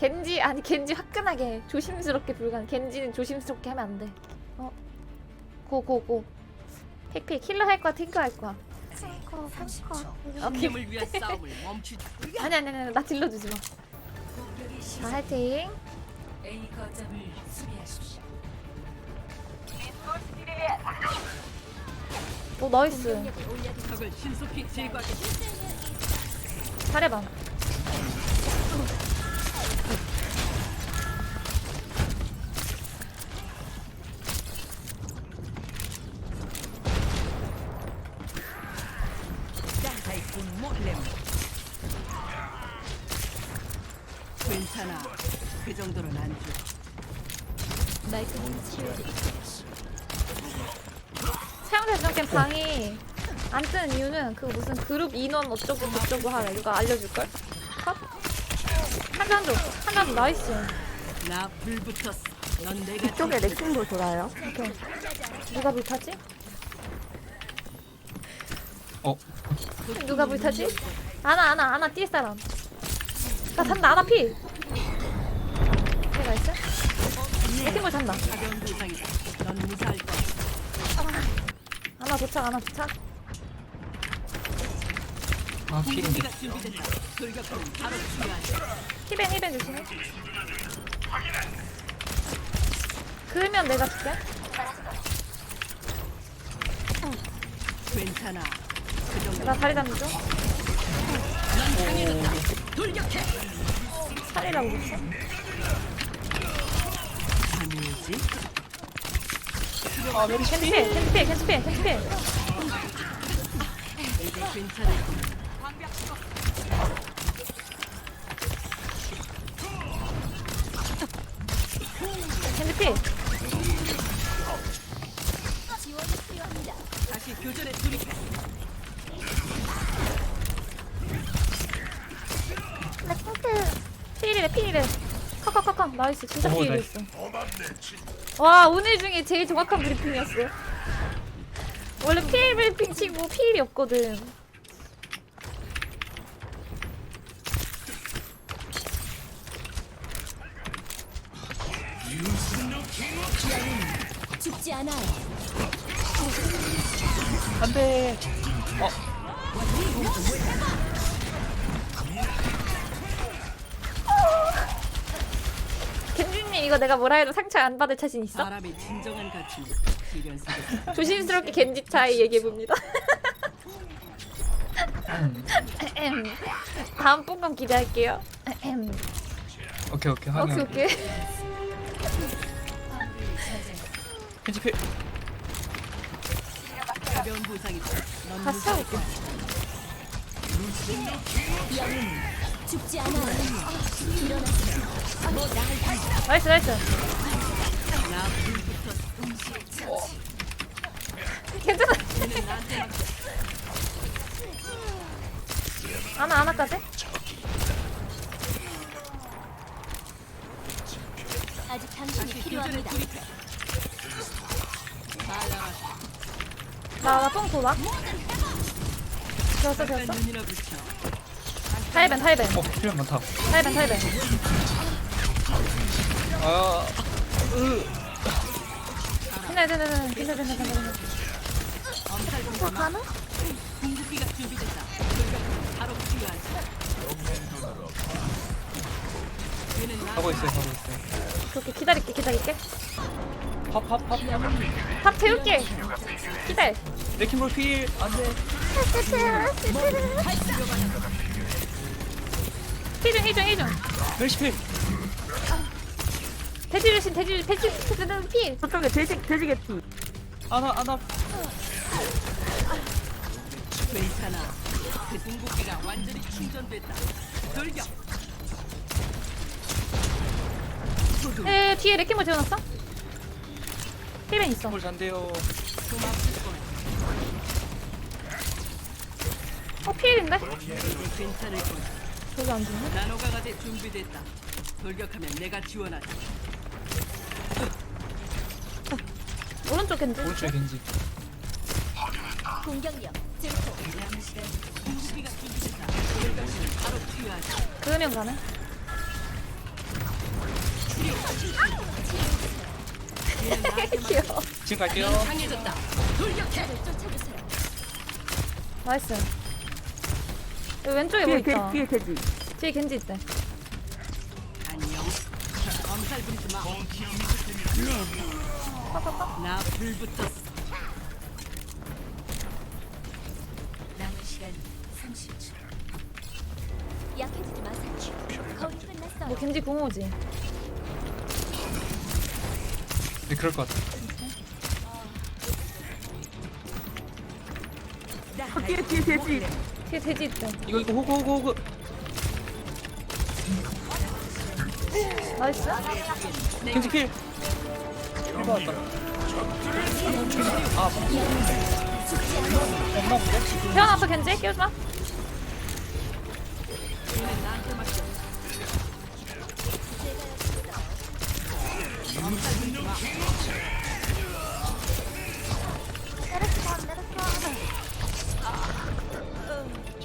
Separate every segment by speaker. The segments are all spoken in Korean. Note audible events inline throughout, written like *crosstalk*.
Speaker 1: 겐지 아니 겐지 화끈하게 조심스럽게 불가능. 겐지는 조심스럽게 하면 안 돼. 어? 고고고. 팩팩 힐러 할 거야 탱커 할 거야. 탱커 탱커. 오케이. 아니 아니 아니 나 딜러주지 마. 자 화이팅.
Speaker 2: A 거점을 수비하십시오.
Speaker 1: 오 나이스.
Speaker 2: 적을 신속히 제거하겠습니다.
Speaker 1: 잘해봐.
Speaker 2: 타이푼 몰렘. 괜찮아. 그 정도는 안 줘.
Speaker 1: 사용자 지정캔 방이 안 뜨는 이유는 그 무슨 그룹 인원 어쩌고 저쩌고 하래. 이거 알려줄걸? 컷? 한잔 줘. 한잔 줘. 나이스.
Speaker 2: 나 불붙었어. 넌 내가
Speaker 3: 이쪽에 레킹볼 돌아요.
Speaker 1: 오케이. 누가 불타지?
Speaker 4: 어?
Speaker 1: 누가 불타지? 아나 아나 아나 뛸 사람. 나 잔다 아나 피. 내가 있어? 레킹볼 잔다. 아나 도착 아나 도착.
Speaker 4: 아 피인데.
Speaker 1: 히벤 히벤 조심해. 그러면 내가 줄게.
Speaker 2: 괜찮아.
Speaker 1: 나 다리 잡는 중. 살이라고 그랬어? 캔스필.
Speaker 2: 이제 괜찮을 거야.
Speaker 1: 캔스필.
Speaker 2: 다시 교전에 돌입해.
Speaker 1: 나 캔스. 필이래 필이래. 컷컷컷컷 나이스 진짜
Speaker 4: 나이스.
Speaker 1: 있어. 와 오늘 중에 제일 정확한 브리핑이었어. 원래 필 브리핑 치고 필이 없거든.
Speaker 5: 죽지 않아요.
Speaker 4: 안돼
Speaker 1: 이거 내가 뭐라 해도 상처 안 받을 자신 있어?
Speaker 2: 사람의 진정한 가치는 시련 속에서
Speaker 1: 조심스럽게 겐지 차이 얘기해 봅니다. 다음 뽕감 기대할게요.
Speaker 4: 오케이 오케이
Speaker 1: 오케이
Speaker 4: 하긴
Speaker 1: 오케이.
Speaker 4: 편집해
Speaker 2: 가벼운 부상이다. 넌
Speaker 1: 다시
Speaker 2: 무사할.
Speaker 1: 나이스 나이스. 괜찮아. 하나 하나까지?
Speaker 5: 아직 당신이 필요합니다.
Speaker 2: 나갔어.
Speaker 1: 나나뽕 도나? 되었어 되었어.
Speaker 2: 눈이나 붙여.
Speaker 1: 타이벤 타이벤
Speaker 4: 어 필요 많다
Speaker 1: 타이벤 타이벤.
Speaker 4: 아
Speaker 1: 괜찮아 괜찮아 괜찮아 괜찮아 괜찮아.
Speaker 2: 엄살
Speaker 1: 어,
Speaker 2: 공격 가능? 궁극기가 준비됐다. 돌격은 바로 필요하지. 얘는 나
Speaker 4: 하고 있어요 하고 있어요
Speaker 1: 그렇게 기다릴게 기다릴게.
Speaker 4: 팝 팝 팝
Speaker 1: 탑 태울게. 기다려.
Speaker 4: 레킹볼 필 안 돼
Speaker 1: 희중 희중 희중.
Speaker 4: 멜시 필
Speaker 1: 돼지 주신 돼지 돼지 돼지 피.
Speaker 3: 저쪽에 돼지 돼지 개 피.
Speaker 4: 아나 아나
Speaker 2: 괜찮아. 그 궁극기가 완전히 충전됐다. 돌격.
Speaker 1: 에 뒤에 레킹볼 재워놨어? 힐벤 있어.
Speaker 4: 뭘 잔대요.
Speaker 1: 어 필인데? 저기 안 죽네.
Speaker 2: 나노강아지 준비됐다. 돌격하면 내가 지원하지.
Speaker 1: 오른쪽 겐지
Speaker 4: 오른쪽에 겐지
Speaker 5: 공격력 증폭.
Speaker 2: 궁극기가 준비됐다. 돌격하면 바로 치유하지.
Speaker 1: 그으면 가네 귀여워
Speaker 4: 지금 갈게요
Speaker 2: 강해졌다.
Speaker 1: 나이스 여기 왼쪽에 뭐
Speaker 3: 뒤에
Speaker 1: 있다
Speaker 3: 개, 뒤에 돼지.
Speaker 1: 뒤에 겐지 있대
Speaker 2: 안녕. 엄살 부리지 마. 나 불 붙었어.
Speaker 5: 남은 시간 30초. 약해지지 마세요. 거의 끝났어요.
Speaker 1: 뭐 겐지 궁오지
Speaker 4: 네 그럴 것 같아
Speaker 3: 어, 뒤에, 뒤에 돼지.
Speaker 1: 뒤에 돼지 있대
Speaker 4: 이거 이거 호구 호구 호구.
Speaker 1: 나이스
Speaker 4: 겐지 필필 받았다 아 본데?
Speaker 1: 태연 앞에 겐지? 끼워주마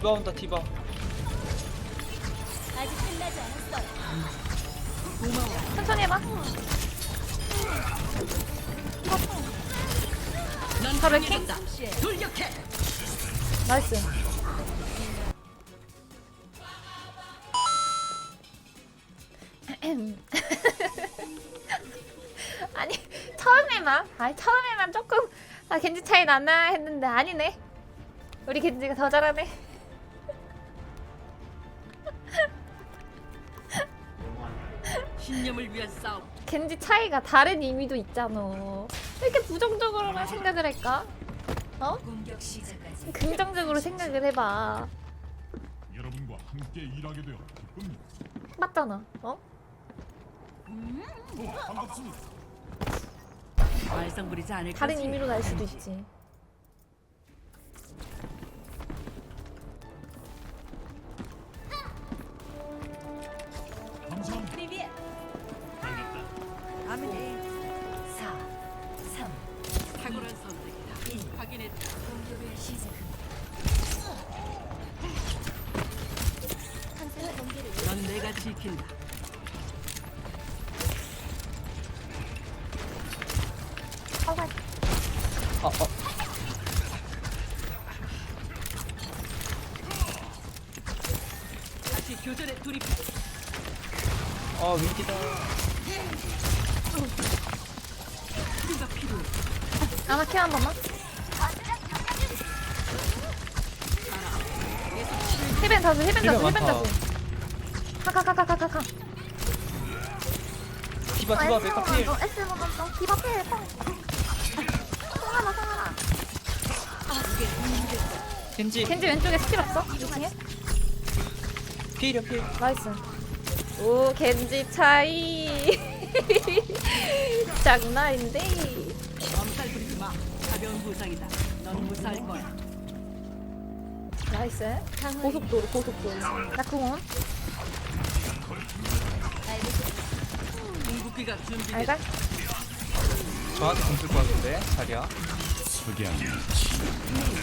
Speaker 4: 디바 온다 디바.
Speaker 5: 아직 끝나지 않았어요.
Speaker 1: 천천히 해봐. 해킹
Speaker 2: 돌격해.
Speaker 1: 나이스. *laughs* 아니 처음에만 아니 처음에만 조금 아 겐지 차이 나나 했는데 아니네. 우리 겐지가 더 잘하네
Speaker 2: 신념을 위한 싸움.
Speaker 1: 겐지 차이가 다른 의미도 있잖아 왜 이렇게 부정적으로만 생각을 할까? 어?
Speaker 5: 공격 시작까지.
Speaker 1: 긍정적으로 생각을 해봐
Speaker 6: 여러분과 함께 일하게 되어 기쁩니다.
Speaker 1: 맞잖아 어?
Speaker 6: 반갑습니다.
Speaker 2: 말썽 부리지 않을
Speaker 1: 다른
Speaker 2: 거지?
Speaker 1: 의미로 날 수도 있지
Speaker 4: 아 아.
Speaker 2: 다시 교전에 돌입해.
Speaker 4: 아 윈디다
Speaker 2: 치료가 필요해.
Speaker 1: 아나케 한 번만 힐벤 다수 힐벤 다수 힐벤
Speaker 4: 많다.
Speaker 1: 다수 가가가가가가
Speaker 4: 디바 디바 메카 필 겐지
Speaker 1: 겐지 왼쪽에 스킬 없어? 2층에?
Speaker 4: 필이야 필
Speaker 1: 나이스 오 겐지 차이 *laughs* 장난인데
Speaker 2: 엄살 부리지 마. 가벼운 부상이다. 넌 무사할 거야.
Speaker 1: 나이스 고속도로 고속도로 나 궁원
Speaker 2: 궁극기가 준비됐다.
Speaker 1: 알갈?
Speaker 4: 저한테 공쓸 것 같은데 자리야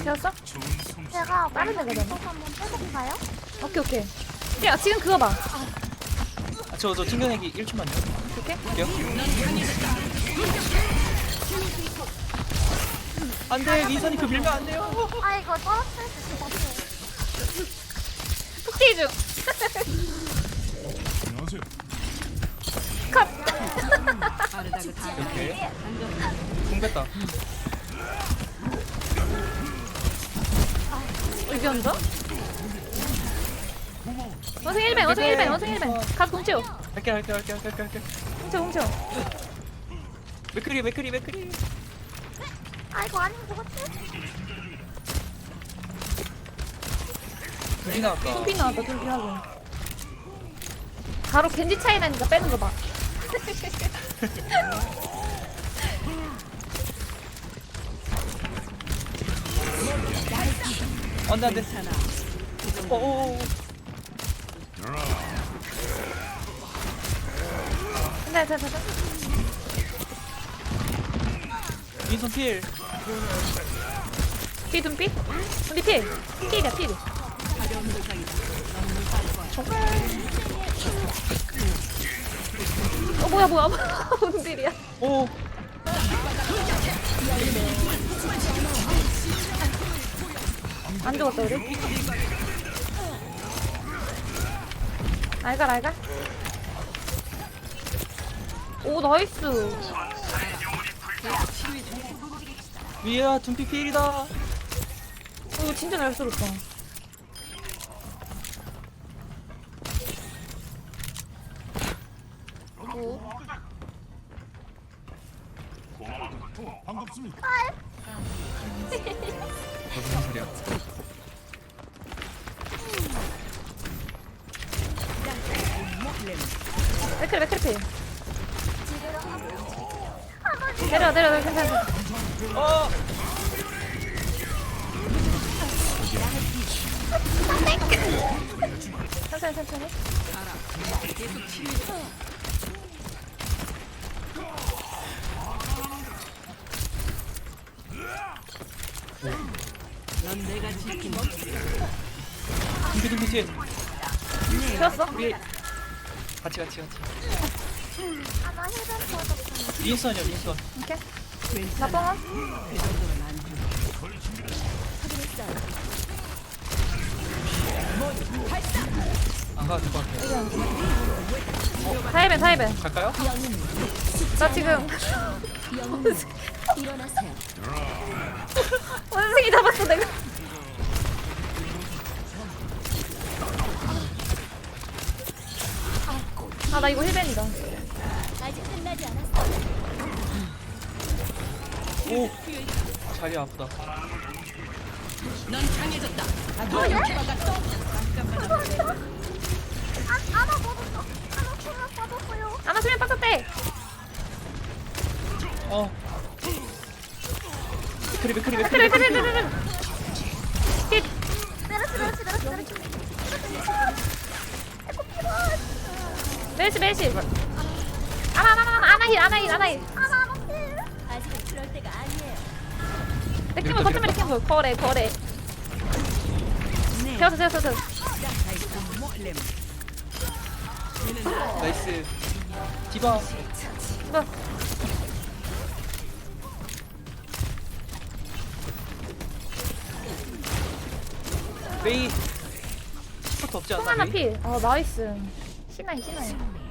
Speaker 1: 되었어? 제가 다른 애가 되나? 한번 빼볼까요? 오케이 오케이 야 지금 그거 봐
Speaker 4: 아, 저, 저 튕겨내기 1초만요
Speaker 1: 오케이?
Speaker 4: 할게요 안돼 리선이 그 밀면 안 돼요
Speaker 7: 아이고 떨어뜨릴 수 있어.
Speaker 1: 폭지 중
Speaker 6: 안녕하세요. *laughs*
Speaker 1: 컷!
Speaker 2: 방금
Speaker 4: 궁 뺐다.
Speaker 1: 여기 앉아? 원숭이 1벤 원숭이 1벤 원숭이 1벤 가서 공채워.
Speaker 4: 할게 할게 할게 할게 할게.
Speaker 1: 공채워 공채워.
Speaker 4: 맥크리 맥크리 맥크리.
Speaker 7: 아이고 아닌 것 같아.
Speaker 4: 둘이 나왔다.
Speaker 1: tum피 나왔다 tum피 하고. 바로 겐지 차이 나니까 빼는 거 봐
Speaker 4: 안돼 안돼. 어어어
Speaker 1: 네, 네, 네. 네.
Speaker 4: 윈선 필.
Speaker 1: 뒤 둠피? 우리 필. 필이야, 필.
Speaker 2: 가벼
Speaker 1: 어, 뭐야, 뭐야. 뭔 일이야.
Speaker 4: 오.
Speaker 1: 안 죽었다, 우리. 알갈, 알갈. 오, 나이스.
Speaker 4: 위야 둠피 필이다.
Speaker 1: 어, 이거 진짜 잘 쏠었다. 오.
Speaker 6: 반갑습니다.
Speaker 4: 무슨 소리야?
Speaker 1: 맥크리 맥크리 필. 내려 내려 내려 괜찮아.
Speaker 4: 어.
Speaker 1: 천천히 천천히.
Speaker 2: 넌 내가 지킨
Speaker 4: 둠피 둠피 뒤에.
Speaker 1: 들었어?
Speaker 4: 우리 같이 같이 같이. 윈선이야 윈선.
Speaker 1: 오케이. 나 뻥아.
Speaker 2: 안
Speaker 4: 가도 될것 같아요.
Speaker 1: 타이벤 타이벤.
Speaker 4: 갈까요?
Speaker 1: 나 지금. *laughs* 원숭이 잡았어 내가. 아 나 이거 힐벤이다.
Speaker 5: 아직 끝나지 않았어.
Speaker 4: 오. 자리 아프다.
Speaker 2: 넌 강해졌다.
Speaker 7: 아, 아나 먹었어. 아나 힐벤 빠졌어요.
Speaker 1: 아나 수면 빠졌대.
Speaker 4: 어. 크리 크리
Speaker 1: 그래
Speaker 4: 크리
Speaker 1: 그래 그래 그래. 힐.
Speaker 7: 내렸어 내렸어 내렸어 내렸어.
Speaker 1: 메시 메시. 아나 아나 아나 아나 힐 아나 힐 아나 힐.
Speaker 7: 아나 아나 힐.
Speaker 5: 아직은 그럴 때가 아니에요.
Speaker 1: 레킹볼 거점에 레킹볼 거래 거래. 세웠어 세웠어 세웠어.
Speaker 4: 나이스. 디바.
Speaker 1: 뭐.
Speaker 4: 메이. 스포트 없지 않나?
Speaker 1: 통 하나
Speaker 4: 메이?
Speaker 1: 필. 어 나이스. 신나이 신나이.